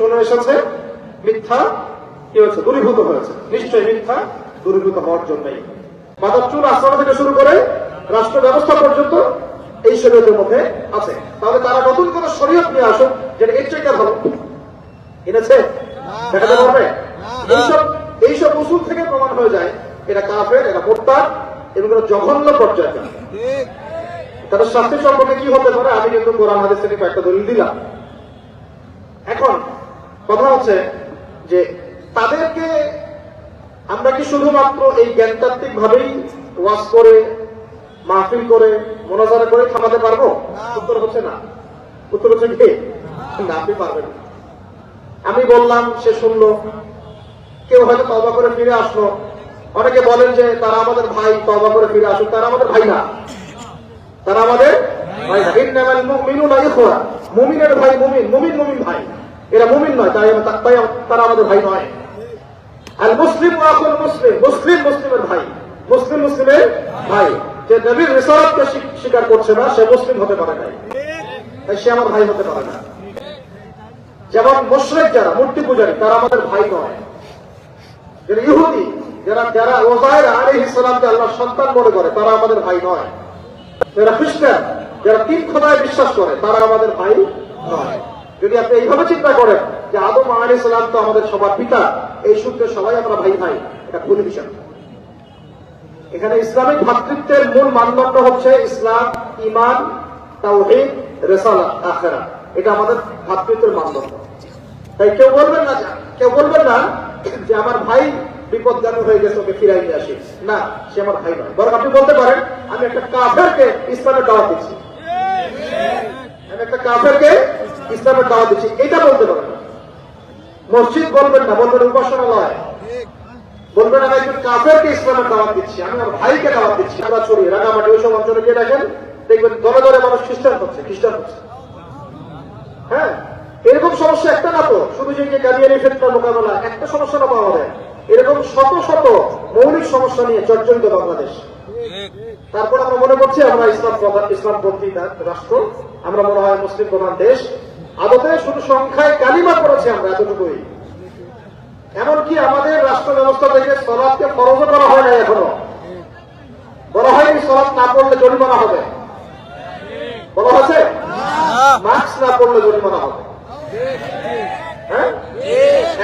চলে এসেছে। মিথ্যা কি হয়েছে? দূরীভূত হয়েছে। নিশ্চয়ই মিথ্যা দূরীভূত হওয়ার জন্যই। বাদার আশ্রম থেকে শুরু করে রাষ্ট্র ব্যবস্থা পর্যন্ত এই শরীয়তের মধ্যে আছে। তাহলে তারা নতুন কোন শরীয়ত নিয়ে আসুক যেটা এর চাইতে ভালো। এনেছে? দেখাতে পারবে? এইসব এইসব উসুল থেকে প্রমাণ হয়ে যায় এটা কাফের এটা মোত্তার এবং এটা জঘন্য পর্যায়ে তাদের শাস্তি সম্পর্কে কি হতে পারে আমি কিন্তু কোরআন হাদিস থেকে কয়েকটা দলিল দিলাম। এখন কথা হচ্ছে যে তাদেরকে আমরা কি শুধুমাত্র এই জ্ঞানতাত্ত্বিক ভাবেই ওয়াজ করে, মাহফিল করে, মোনাজারা করে থামাতে পারব? উত্তর হচ্ছে না। উত্তর হচ্ছে কি? না, আপনি পারবেন। আমি বললাম, সে শুনলো। কেউ হয়তো তবা করে ফিরে আসলো। অনেকে বলেন যে, তারা আমাদের ভাই তবা করে ফিরে আসুক। তারা আমাদের ভাই না। তারা আমাদের ভাই মুমিনের ভাই মুমিন মুমিন মুমিন ভাই। এরা মুমিন নয় তাই তারা আমাদের ভাই নয়। আল মুসলিম আকুল মুসলিম মুসলিম মুসলিমের ভাই। মুসলিম মুসলিমের ভাই। যে নবীর রিসালাতকে স্বীকার করছে না, সে মুসলিম হতে পারে না তাই সে আমার ভাই হতে পারে না। যেমন মুশরিক যারা, মূর্তি পূজারী, তারা আমাদের ভাই নয়। যারা ইহুদি, যারা যারা ওজায়ের আলাইহিস সালামকে আল্লাহর সন্তান মনে করে, তারা আমাদের ভাই নয়। যারা খ্রিস্টান, যারা তিন খোদায় বিশ্বাস করে, তারা আমাদের ভাই নয়। যদি আপনি এইভাবে চিন্তা করেন যে আদম আলী সালাম তো আমাদের সবার পিতা, এই সূত্রে সবাই আমরা ভাই ভাই, এটা ভুল বিষয় এখানে ইসলামিক ভ্রাতৃত্বের মূল মানদণ্ড হচ্ছে ইসলাম ইমান তাওহীদ রেসালা আখেরা এটা আমাদের ভ্রাতৃত্বের মানদণ্ড। তাই কেউ বলবেন না কেউ বলবেন না যে আমার ভাই বিপদগামী হয়ে গেছে, ওকে ফিরাই নিয়ে আসি। না, সে আমার ভাই নয়। বরং আপনি বলতে পারেন, আমি একটা কাফেরকে ইসলামের দাওয়াত দিচ্ছি। আমি একটা কাফেরকে ইসলামের দাওয়াত দিচ্ছি, এটা বলতে পারেন। মসজিদ বলবেন না, বলবেন উপাসনালয়। বলবেন, আমি একজন কাফেরকে ইসলামের দাওয়াত দিচ্ছি, আমি আমার ভাইকে দাওয়াত দিচ্ছি, আমরা ছড়ি, রাঙামাটি ওইসব অঞ্চলে গিয়ে দেখেন, দেখবেন দলে দলে মানুষ খ্রিস্টান হচ্ছে খ্রিস্টান হচ্ছে। হ্যাঁ? এরকম সমস্যা একটা না তো? শুধু যে যে গাড়িয়ারি ফেতনার মোকাবেলা, একটা সমস্যা না পাওয়া যায়। এরকম শত শত মৌলিক সমস্যা নিয়ে জর্জরিত বাংলাদেশ। তারপর আমরা মনে করছি, আমরা ইসলাম প্রধান ইসলামপন্থী রাষ্ট্র, আমরা মনে হয় মুসলিম প্রধান দেশ। আদতে শুধু সংখ্যায় কালিমা করেছি আমরা এতটুকুই। এমনকি আমাদের রাষ্ট্র ব্যবস্থা থেকে সলাদকে ফরজ করা হয় না এখনও। বলা হয়নি সলাদ না পড়লে জরিমানা হবে। বলা হয়েছে? মাস্ক না পড়লে জরিমানা হবে। হ্যাঁ?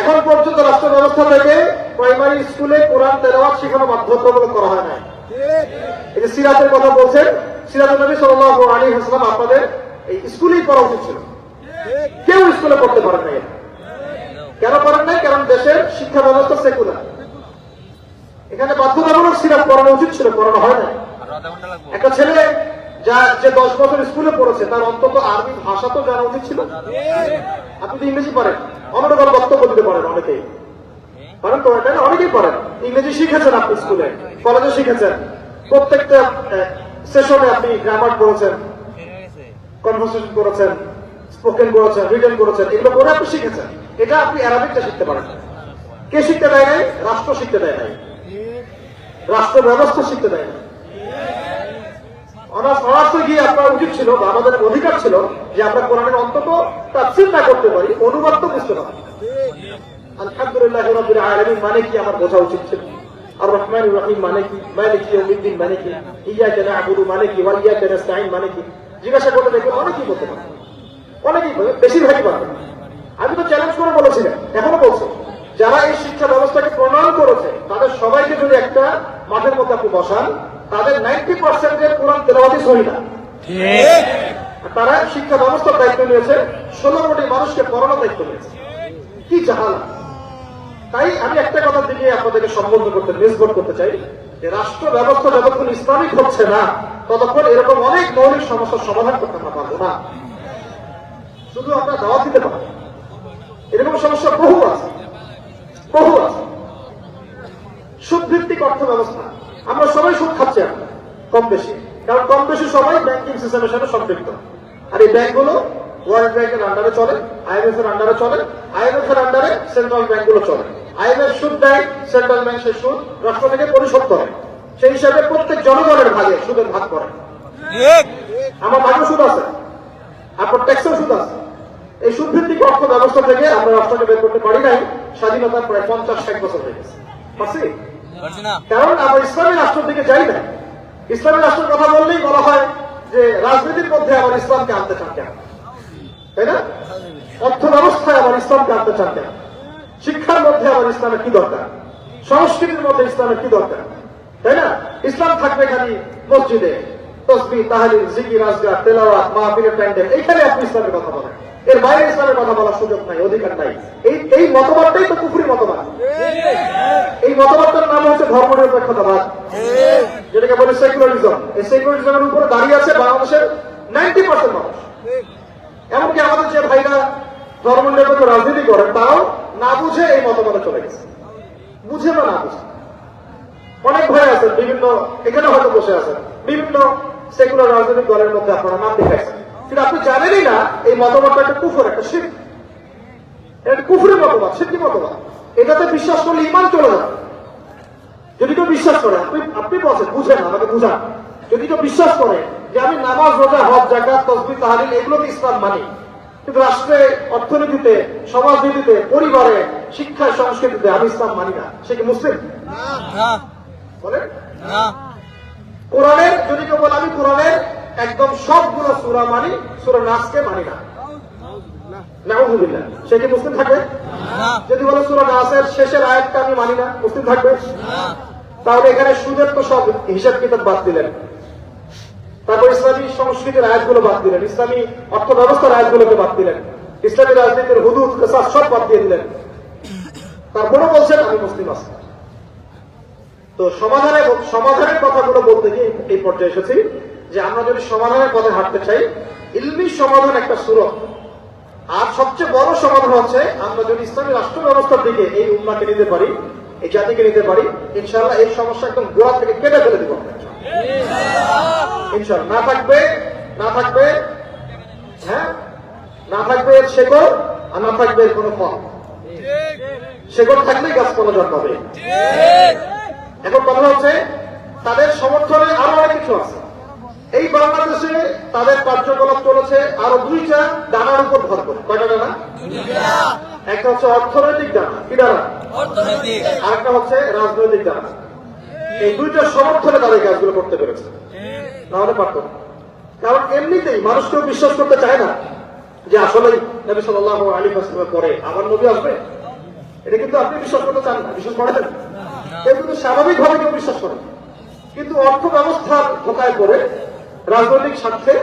এখন পর্যন্ত রাষ্ট্র ব্যবস্থা থেকে প্রাইমারি স্কুলে কোরআন তেলাওয়াত শেখানো বাধ্যতামূলক করা হয় না এই যে সিরাতের কথা বলছেন সিরাতুল নবী সাল্লাল্লাহু আলাইহি ওয়াসাল্লাম আপনাদের এই স্কুলেই পড়া উচিত ছিল। কেউ স্কুলে পড়তে পারেন না কেন করেন নাই? কারণ দেশের শিক্ষা ব্যবস্থা সেকুলার এখানে বাধ্যতামূলক সিরাত পড়ানো উচিত ছিল, পড়ানো হয় না একটা ছেলে যা যে দশ বছর স্কুলে পড়েছে, তার অন্তত আরবি ভাষা তো জানা উচিত ছিল। আপনি তো ইংরেজি পারেন। অনর্গল বক্তব্য দিতে পারেন অনেকেই। পারেন তো এটা অনেকেই পারেন। ইংরেজি শিখেছেন আপনি স্কুলে, কলেজে শিখেছেন। প্রত্যেকটা সেশনে আপনি গ্রামার পড়েছেন কনভার্সেশন করেছেন। স্পোকেন করেছেন, রিটেন করেছেন, এগুলো করে আপনি শিখেছেন। এটা আপনি অ্যারাবিকটা শিখতে পারেন। কে শিখতে দেয় নাই? রাষ্ট্র শিখতে দেয় নাই। রাষ্ট্র ব্যবস্থা শিখতে দেয় না অনার্স, অনার্সে গিয়ে আপনার উচিত ছিল বা আমাদের অধিকার ছিল যে আমরা কোরআনের অন্তত তাফসির না করতে পারি, অনুবাদ তো বুঝতে পারি। আলহামদুলিল্লাহ রাব্বিল আলামিন মানে কি আমার বোঝা উচিত ছিল? আর রহমান রহিম মানে কি? মালিক ইয়াউমিদ্দিন মানে কি? ইয়াকা না'বুদু মানে কি? ওয়া ইয়াকা নাস্তাঈন মানে কি? জিজ্ঞাসা করতে দেখবেন অনেকেই বলতে পারে। অনেকেই বেশিরভাগই পারবে আমি তো চ্যালেঞ্জ করে বলেছিলাম এখনও বলছি। যারা এই শিক্ষা ব্যবস্থাকে প্রণয়ন করেছে তাদের সবাইকে যদি একটা মাঠের মধ্যে আপনি বসান তাদের নাইনটি পার্সেন্টের কোরআন তেলাওয়াতি সহি না। তারা শিক্ষা ব্যবস্থার দায়িত্ব নিয়েছে ষোলো কোটি মানুষকে পড়ানোর দায়িত্ব নিয়েছে। কি জাহালা। তাই আমি একটা কথার দিকে আপনাদেরকে সম্বোধন করতে নির্ভর করতে চাই যে রাষ্ট্র ব্যবস্থা যতক্ষণ ইসলামিক হচ্ছে না ততক্ষণ এরকম অনেক মৌলিক সমস্যার সমাধান করতে আমরা পারব না। শুধু আমরা দাওয়াত দিতে পারব এরকম সমস্যা বহু আছে। বহু আছে। সুদ ভিত্তিক অর্থ ব্যবস্থা আমরা সবাই সুদ খাচ্ছি এখন কম বেশি কারণ কম বেশি সবাই ব্যাংকিং সিস্টেমের সাথে সম্পৃক্ত। আর এই ব্যাংকগুলো ওয়ার্ল্ড ব্যাংকের আন্ডারে চলে আইএমএফ এর আন্ডারে চলে আইএমএফ এর আন্ডারে সেন্ট্রাল ব্যাংকগুলো চলে। আইএমএফ সুদ দেয় সেন্ট্রাল ব্যাংক সে সুদ রাষ্ট্র থেকে পরিশোধ করে। সেই হিসাবে প্রত্যেক জনগণের ভাগে সুদের ভাগ করে। আমার ভাগে সুদ আছে। আপনার ট্যাক্সের সুদ আছে। এই সুদভিত্তিক অর্থ ব্যবস্থা থেকে আমরা রাষ্ট্রকে বের করতে পারি নাই। স্বাধীনতার প্রায় পঞ্চাশ ষাট বছর হয়ে গেছে। পারছি? কারণ আমরা ইসলামী রাষ্ট্রের দিকে যাই না ইসলামী রাষ্ট্রের কথা বললেই বলা হয় যে রাজনীতির মধ্যে আমার ইসলামকে আনতে চান কেন? তাই না? অর্থ ব্যবস্থায় আমার ইসলামকে আনতে চান কেন? শিক্ষার মধ্যে আমার ইসলামের কি দরকার? সংস্কৃতির মধ্যে ইসলামের কি দরকার? তাই না? ইসলাম থাকবে খালি মসজিদে। তসবি তাহালিল জিকির আজগার তেলাওয়াত মাহফিলের প্যান্ডেল। এইখানে আপনি ইসলামের কথা বলেন। এর বাইরে ইসলামের কথা বলার সুযোগ নাই, অধিকার নাই। এই এই মতবাদটাই তো কুফুরি মতবাদ। এই মতবাদটার নাম হচ্ছে ধর্মনিরপেক্ষতাবাদ। যেটাকে বলে সেকুলারিজম। এই সেকুলারিজমের উপরে দাঁড়িয়ে আছে বাংলাদেশের নাইনটি পার্সেন্ট মানুষ। এমনকি আমাদের যে ভাইরা ধর্মনিরপেক্ষ রাজনীতি করেন তাও না বুঝে এই মতবাদে চলে গেছে। বুঝে বা না বুঝে? অনেক ভাই আছেন, বিভিন্ন এখানে হয়তো বসে আছেন। বিভিন্ন সেকুলার রাজনৈতিক দলের মধ্যে আপনারা নাম দেখাইছেন কিন্তু আপনি জানেনই না এই মতবাদটা একটা কুফর একটা শিখ এটা কুফুরি মতবাদ সিদ্ধি মতবাদ। এটাতে বিশ্বাস করলে ইমান চলে যাবে। যদি কেউ বিশ্বাস করে আপনি আপনি বলছেন বুঝেন আমাকে বুঝান। যদি কেউ বিশ্বাস করে যে আমি নামাজ রোজা হজ জাকাত তসবি তাহারিল এগুলোকে ইসলাম মানি কিন্তু রাষ্ট্রে অর্থনীতিতে সমাজনীতিতে পরিবারে শিক্ষায় সংস্কৃতিতে আমি ইসলাম মানি না সে কি মুসলিম? বলেন। কোরআনের যদি কেউ বলে আমি কোরআনের একদম সবগুলো সুরা মানি সুরা নাচকে মানি না। সে কি মুসলিম থাকবে যদি বলে সুরা নাসের শেষের আয়াতটা আমি মানি না মুসলিম থাকবে? তাহলে এখানে সুদের তো সব হিসাব কিতাব বাদ দিলেন। তারপর ইসলামী সংস্কৃতির আয়াতগুলো বাদ দিলেন। ইসলামী অর্থ ব্যবস্থার আয়াতগুলোকে বাদ দিলেন। ইসলামী রাজনীতির হুদুদ কেসাস সব বাদ দিয়ে দিলেন। তারপরে বলছেন আমি মুসলিম আছি। তো সমাধানে সমাধানের কথাগুলো বলতে গিয়ে এই পর্যায়ে এসেছি। যে আমরা যদি সমাধানের পথে হাঁটতে চাই ইলমি সমাধান একটা সুরত। আর সবচেয়ে বড় সমাধান হচ্ছে আমরা যদি ইসলামী রাষ্ট্র ব্যবস্থার দিকে এই উন্মাকে নিতে পারি এই জাতিকে নিতে পারি ইনশাআল্লাহ এই সমস্যা একদম গোড়া থেকে কেটে ফেলে দিব। ইনশাআল্লাহ। না থাকবে না থাকবে হ্যাঁ? না থাকবে এর শেকড় আর না থাকবে এর কোনো ফল। শেকড় থাকলেই গাছপালা জন্মাবে। এখন কথা হচ্ছে তাদের সমর্থনে আরও অনেক কিছু আছে। এই বাংলাদেশে তাদের কার্যকলাপ চলেছে আরও দুইটা ডানার উপর ভর করে। কয়টা ডানা? একটা হচ্ছে অর্থনৈতিক ডানা কি ডানা? অর্থনৈতিক। আরেকটা হচ্ছে রাজনৈতিক ডানা। এই দুইটা সমর্থনে তাদের কাজগুলো করতে পেরেছে। নাহলে পারত। কারণ এমনিতেই মানুষ কেউ বিশ্বাস করতে চায় না যে আসলেই নবী সাল্লাহ আলী হাসলামের পরে আমার নবী আসবে। এটা কিন্তু আপনি বিশ্বাস করতে চান না বিশ্বাস করেন? কেউ কিন্তু স্বাভাবিকভাবে কেউ বিশ্বাস করেন কিন্তু অর্থ ব্যবস্থার ধোকায় পড়ে রাজনৈতিক স্বার্থে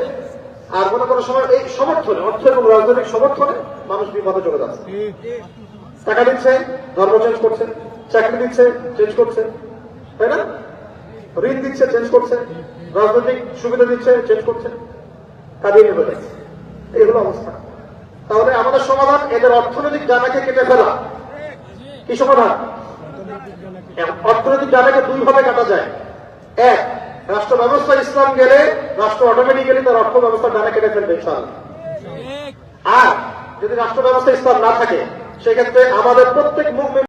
আর মনে করার সময় এই সমর্থনে, অর্থ এবং রাজনৈতিক সমর্থনে মানুষ বিপদে চলে যাচ্ছে। টাকা দিচ্ছে, ধর্ম চেঞ্জ করছে, চাকরি দিচ্ছে চেঞ্জ করছে, তাই না? ঋণ দিচ্ছে চেঞ্জ করছে, রাজনৈতিক সুবিধা দিচ্ছে চেঞ্জ করছে। কাজে নেমে যাচ্ছে। এই হলো অবস্থা। তাহলে আমাদের সমাধান এদের অর্থনৈতিক জানাকে কেটে ফেলা। কি সমাধান? অর্থনৈতিক জানাকে দুই ভাবে কাটা যায়। এক রাষ্ট্র ব্যবস্থা ইসলাম গেলে রাষ্ট্র অটোমেটিক্যালি তার অর্থ ব্যবস্থা ডানা কেটে ফেলবে আর যদি রাষ্ট্র ব্যবস্থা ইসলাম না থাকে সেক্ষেত্রে আমাদের প্রত্যেক মুভমেন্ট